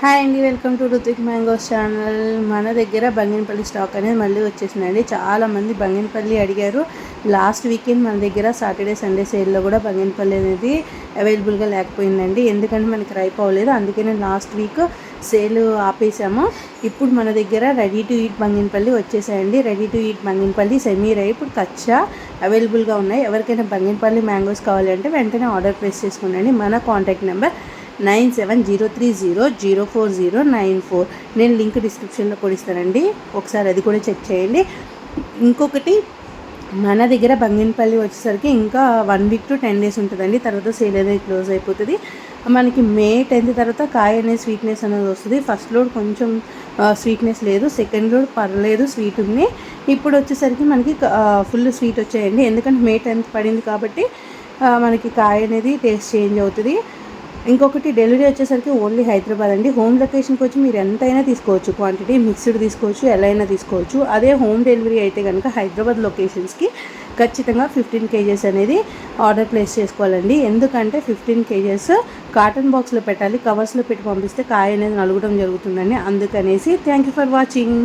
Hi అండి welcome to Ruthik mangoes channel. మన దగ్గర బంగినపల్లి స్టాక్ అనేది మళ్ళీ వచ్చేసిందండి. చాలామంది బంగినపల్లి అడిగారు. లాస్ట్ వీకెండ్ మన దగ్గర సాటర్డే సండే సేల్లో కూడా బంగినపల్లి అనేది అవైలబుల్గా లేకపోయిందండి. ఎందుకంటే మనకి రైప్ అవ్వలేదు. అందుకనే లాస్ట్ వీక్ సేల్ ఆపేసాము ఇప్పుడు మన దగ్గర ready to eat Banganapalli వచ్చేసాయండి. Ready to eat Banginapalli semi ripe కచ్చా అవైలబుల్గా ఉన్నాయి. ఎవరికైనా బంగినపల్లి మ్యాంగోస్ కావాలి అంటే వెంటనే ఆర్డర్ ప్లేస్ చేసుకోండి. మన contact number nine seven zero three zero zero four zero nine four. నేను లింక్ డిస్క్రిప్షన్లో కూడా ఇస్తానండి ఒకసారి అది కూడా చెక్ చేయండి. ఇంకొకటి మన దగ్గర బంగినపల్లి వచ్చేసరికి ఇంకా one week to ten days ఉంటుందండి. తర్వాత సేల్ అనేది క్లోజ్ అయిపోతుంది. మనకి మే టెన్త్ తర్వాత కాయ అనేది స్వీట్నెస్ అనేది వస్తుంది. ఫస్ట్ లోడ్ కొంచెం స్వీట్నెస్ లేదు. సెకండ్ లోడ్ పర్లేదు స్వీట్ ఉంది. ఇప్పుడు వచ్చేసరికి మనకి ఫుల్ స్వీట్ వచ్చాయండి. ఎందుకంటే మే టెన్త్ పడింది కాబట్టి మనకి కాయ అనేది టేస్ట్ చేంజ్ అవుతుంది. ఇంకొకటి డెలివరీ వచ్చేసరికి ఓన్లీ హైదరాబాద్ అండి. హోమ్ లొకేషన్కి వచ్చి మీరు ఎంతైనా తీసుకోవచ్చు. క్వాంటిటీ మిక్స్డ్ తీసుకోవచ్చు ఎలా అయినా తీసుకోవచ్చు. అదే హోమ్ డెలివరీ అయితే కనుక హైదరాబాద్ లొకేషన్స్కి ఖచ్చితంగా ఫిఫ్టీన్ కేజెస్ అనేది ఆర్డర్ ప్లేస్ చేసుకోవాలండి. ఎందుకంటే ఫిఫ్టీన్ కేజెస్ కాటన్ బాక్స్లో పెట్టాలి. కవర్స్లో పెట్టి పంపిస్తే కాయ అనేది నలగడం జరుగుతుందండి. అందుకనేసి థ్యాంక్ యూ ఫర్ వాచింగ్.